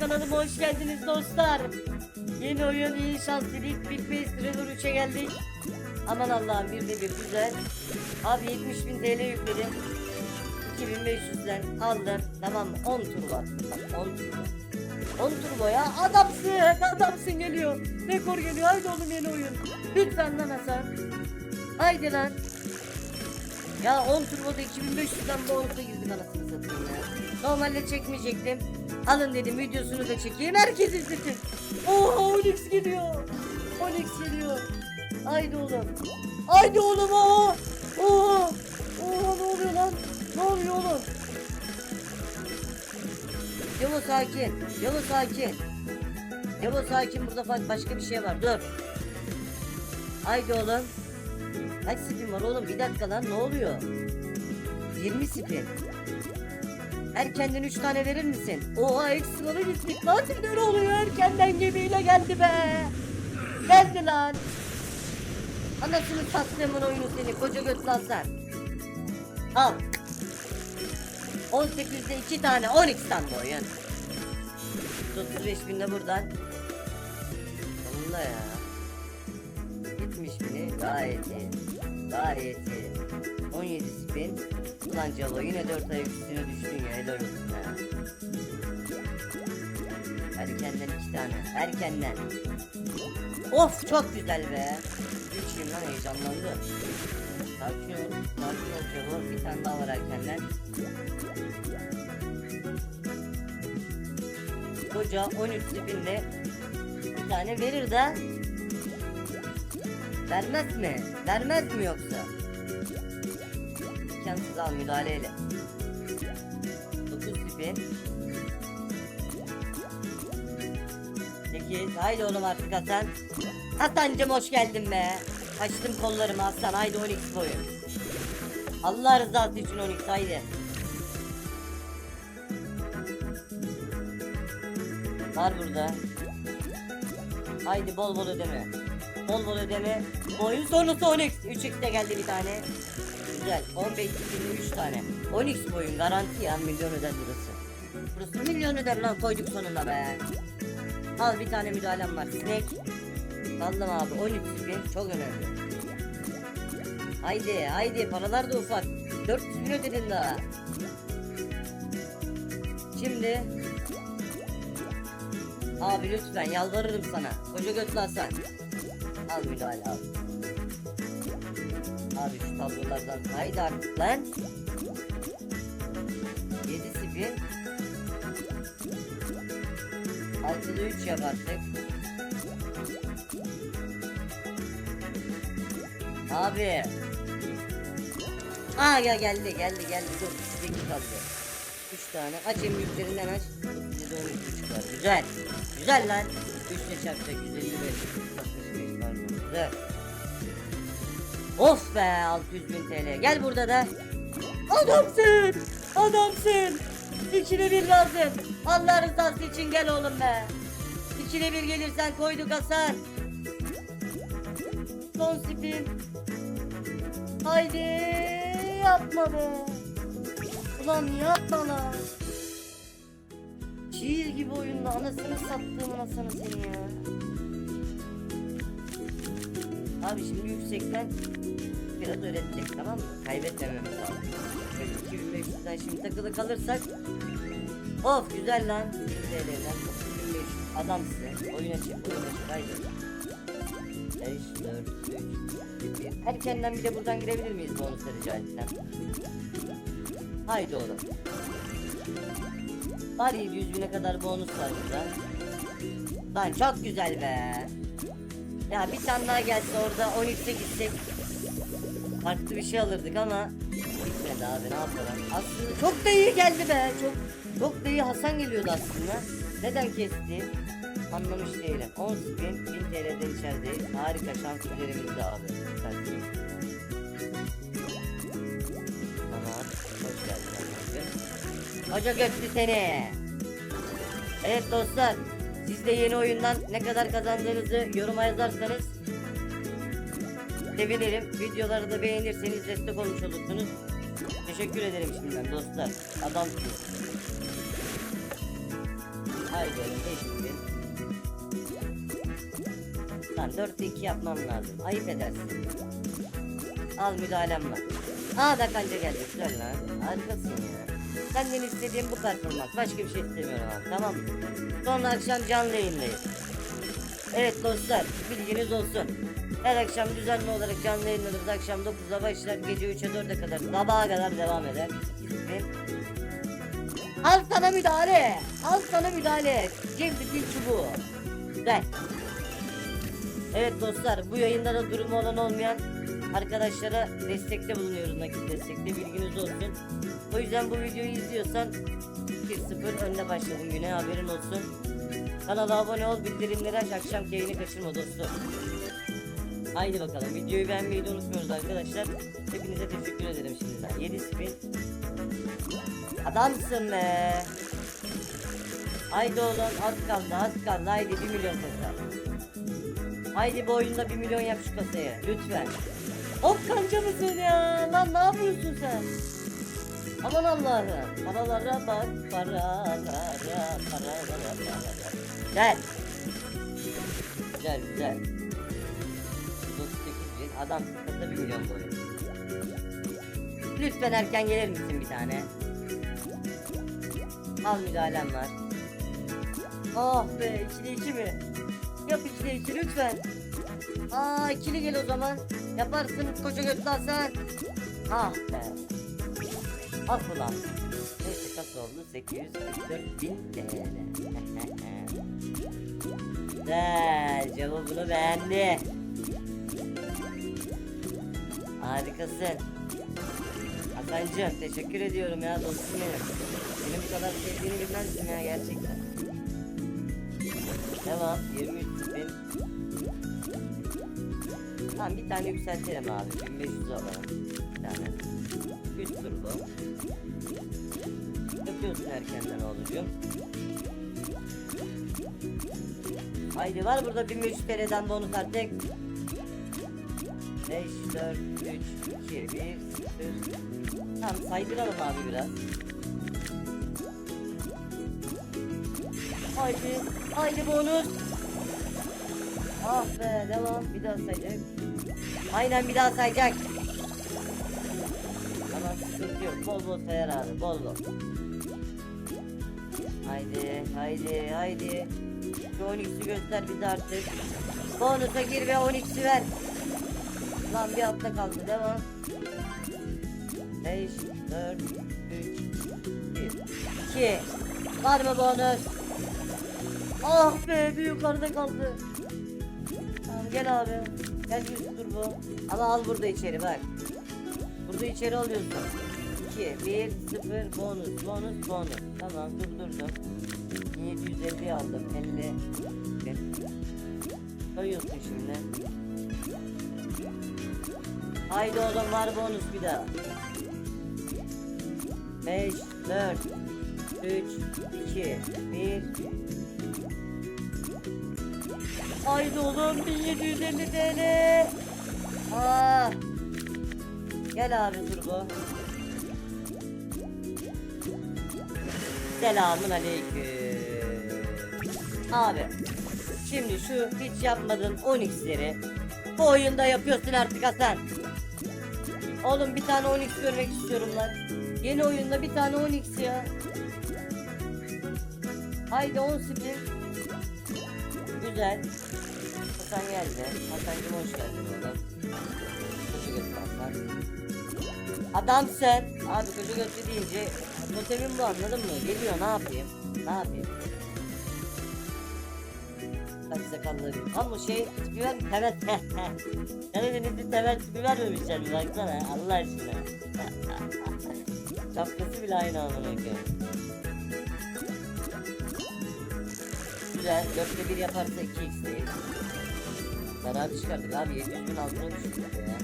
Kanalıma hoş geldiniz dostlar. Yeni oyun iyi şans dedik. Big Base Trailer 3'e geldik. Aman Allah'ım bir de bir güzel. Abi 70 bin TL yükledim. 2500'den aldım. Tamam mı? 10 turbo attım. Bak 10 turbo. 10 turbo ya. Adamsın. Adamsın geliyor. Rekor geliyor. Haydi oğlum yeni oyun. Lütfen lan Hasan. Haydi lan. Ya 10 turboda 2500'den bonus'a girdim anasını satayım ya. Normalde çekmeyecektim. Alın dedim videosunu da çekeyim. Herkes izlesin. Oha Onyx geliyor. Onyx geliyor. Haydi oğlum. Haydi oğlum oha. Oha. Oha ne oluyor lan? Ne oluyor oğlum? Yavuz sakin. Yavuz sakin. Yavuz sakin burada başka bir şey var. Dur. Haydi oğlum. Kaç spin var oğlum? Bir dakika lan ne oluyor? 20 spin. Erkenden 3 tane verir misin? Oha ekstra gittik lan neler oluyor erkenden gemiyle geldi be. Geldi lan. Anasını sattığımın oyunu seni koca göt lan sen. Al. 18'de 2 tane 12 tane oyun. 35 bin de buradan. Sonunda ya. 70 bini gayet iyi. İyi. 17 spin. Ulan Cavo yine 4 ayak üstüne düştün ya helal olsun ya. Erkenden 2 tane. Erkenden. Of çok güzel be. Üçüyüm lan heyecanlandım. Sakin ol. Sakin ol Cavo. Bir tane daha var erkenden. Koca 13 spinle bir tane verir de Vermez mi? Vermez mi yoksa? İmkansız al müdahaleyle. 9 spin. 8. Haydi oğlum artık Hasan. Hasan'cım hoş geldin be. Açtım kollarımı Hasan. Haydi 12 boyu. Allah rızası için 12 haydi. Var burada. Haydi bol bol ödeme. Bol bol ödeme. Oyun sonrası Onyx. 3x de geldi bir tane. Güzel. 15 bin 3 tane. Onyx boyun garanti ya milyon öder burası. Burası milyon öder lan koyduk sonunda be. Al bir tane müdahalem var. Snake. Aldım abi 13 bin çok önemli. Haydi haydi paralar da ufak. 400 bin ödedin daha. Şimdi Abi lütfen yalvarırım sana. Koca götlü Hasan. Al müdahale al. Abi şu tablolardan haydi artık lan. 7 spin. 6'da 3 yap artık. Abi. Aa ya geldi geldi geldi dur. 8 kaldı. 3 tane aç en aç. 7 12 çıkar. Güzel. Güzel lan. 3 ile çarpacak 155. 65 pardon. Güzel. Of be 600 bin TL. Gel burada da. Adamsın. Adamsın. İkine bir lazım. Allah rızası için gel oğlum be. İkine bir gelirsen koyduk Hasan. Son spin. Haydi yapma be. Ulan yapma lan. Şiir gibi oyunda anasını sattığım anasını seni ya. Abi şimdi yüksekten biraz öğretecek tamam mı? Kaybetmememiz lazım. Şöyle 2500'den şimdi takılı kalırsak Of güzel lan. 1000 TL'den 2500 adamsın. Oyuna çık oyuna çık haydi. 5, 4, 3, 1. Erkenden bir de buradan girebilir miyiz bonusla rica etsem? Haydi oğlum. Var 700 bine kadar bonus var burada. Lan çok güzel be. Ya bir tane daha gelse orada 13'e gitsek farklı bir şey alırdık ama gitmedi abi ne yapalım. Aslında çok da iyi geldi be. Çok çok da iyi Hasan geliyordu aslında. Neden kesti? Anlamış değilim. 10 spin 1000 TL'den içerideyiz. Harika şans üzerimizde abi. Süpersin. Tamam. Hoş geldin. Hoca göktü seni. Evet dostlar. Siz de yeni oyundan ne kadar kazandığınızı yoruma yazarsanız sevinirim. Videoları da beğenirseniz destek olmuş olursunuz. Teşekkür ederim şimdiden dostlar. Adamsınız. Haydi 5 bin. Lan 4'te 2 yapmam lazım. Ayıp edersin. Al müdahalem var. Aa da kanca geldi. Güzel lan. Harikasın ya. Senden istediğim bu performans. Başka bir şey istemiyorum abi. Tamam mı? Sonra akşam canlı yayındayız. Evet dostlar bilginiz olsun. Her akşam düzenli olarak canlı yayınlarımız akşam 9'da başlar gece 3'e 4'e kadar sabaha kadar devam eder. Al sana müdahale. Al sana müdahale. Cevdi dil çubuğu. Güzel. Evet dostlar bu yayında da durumu olan olmayan arkadaşlara destekte bulunuyoruz nakit destekte bilginiz olsun. O yüzden bu videoyu izliyorsan 1-0 önde başladın güne haberin olsun. Kanala abone ol bildirimleri aç akşam yayını kaçırma dostum. Haydi bakalım videoyu beğenmeyi de unutmuyoruz arkadaşlar. Hepinize teşekkür ederim şimdiden. 7 spin. Adamsın be. Haydi oğlum az kaldı az kaldı haydi 1 milyon kasa. Haydi bu oyunda 1 milyon yap şu kasayı lütfen. Hop kanca mısın ya? Lan ne yapıyorsun sen? Aman Allah'ım. Paralara bak paralara paralara paralara. Gel. Güzel güzel. 38 bin adam kasa 1 milyon boyu. Lütfen erken gelir misin bir tane? Al müdahalem var. Ah be ikili iki mi? Yap ikili iki lütfen. Aa ikili gel o zaman. Yaparsın koca götlü Hasan. Ah be. Al ulan. Neyse kaç oldu? 844 bin TL. Güzel cevabını beğendi. Harikasın. Hasan'cığım teşekkür ediyorum ya dostum benim. Beni bu kadar sevdiğini bilmezdim ya gerçekten. Devam 23 Tamam bir tane yükseltelim abi 1500 alalım. Bir tane. 3 turbo. Yapıyorsun erkenden oğlucuğum. Haydi var burada 1500 TL'den bonus artık. 5, 4, 3, 2, 1, 0. Tamam saydıralım abi biraz. Haydi, haydi bonus. Ah be, devam. Bir daha sayacak. Aynen bir daha sayacak. Tamam sıkıntı yok. Bol bol sayar abi, bol bol. Haydi, haydi, haydi. Şu 12'si göster bize artık. Bonusa gir ve 12'si ver. Lan bir hafta kaldı, devam. 5, 4, 3, 1, 2. Var mı bonus? Ah be bir yukarıda kaldı. Tamam gel abi. Gel yüz turbo. Ama al burada içeri bak. Burada içeri alıyorsun. 2, 1, 0, bonus, bonus, bonus. Tamam durdurdum. 750 aldım. 50. Koyuyorsun şimdi. Haydi oğlum var bonus bir daha. 5, 4, 3, 2, 1. Haydi oğlum 1750 TL. Aa. Gel abi turbo. Selamun aleyküm. Abi. Şimdi şu hiç yapmadığın 10x'leri bu oyunda yapıyorsun artık Hasan. Oğlum bir tane 10x görmek istiyorum lan. Yeni oyunda bir tane 10x ya. Haydi 10 spin. Güzel. Hasan geldi. Hasan'cım hoş geldin oğlum. Koca götlü Hasan. Adam sen. Abi koca götlü deyince totemim bu anladın mı? Geliyor ne yapayım? Ne yapayım? Kaç sakallı bir. Ama şey ver temel. Karadenizli temel tipi vermemişler bir baksana Allah aşkına. Şapkası bile aynı amına koyayım. Güzel. Dörtte bir yaparsa 2x değil. Beraber çıkardık abi 700 bin altına düştük ya.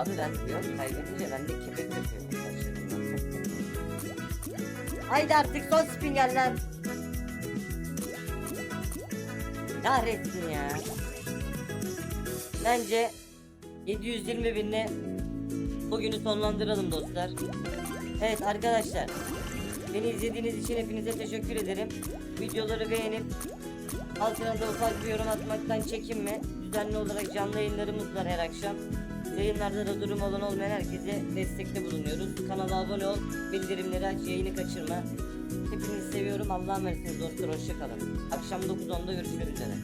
Abi ben diyorum kaybedince ben de kepek yapıyorum. Haydi artık son spin gel lan. Kahretsin ya. Bence 720 binle bugünü sonlandıralım dostlar. Evet arkadaşlar. Beni izlediğiniz için hepinize teşekkür ederim. Videoları beğenip altına da ufak bir yorum atmaktan çekinme. Düzenli olarak canlı yayınlarımız var her akşam. Yayınlarda da durum olan olmayan herkese destekte bulunuyoruz. Kanala abone ol, bildirimleri aç, yayını kaçırma. Hepinizi seviyorum. Allah'a emanetsiniz dostlar. Hoşçakalın. Akşam 9.10'da görüşmek üzere.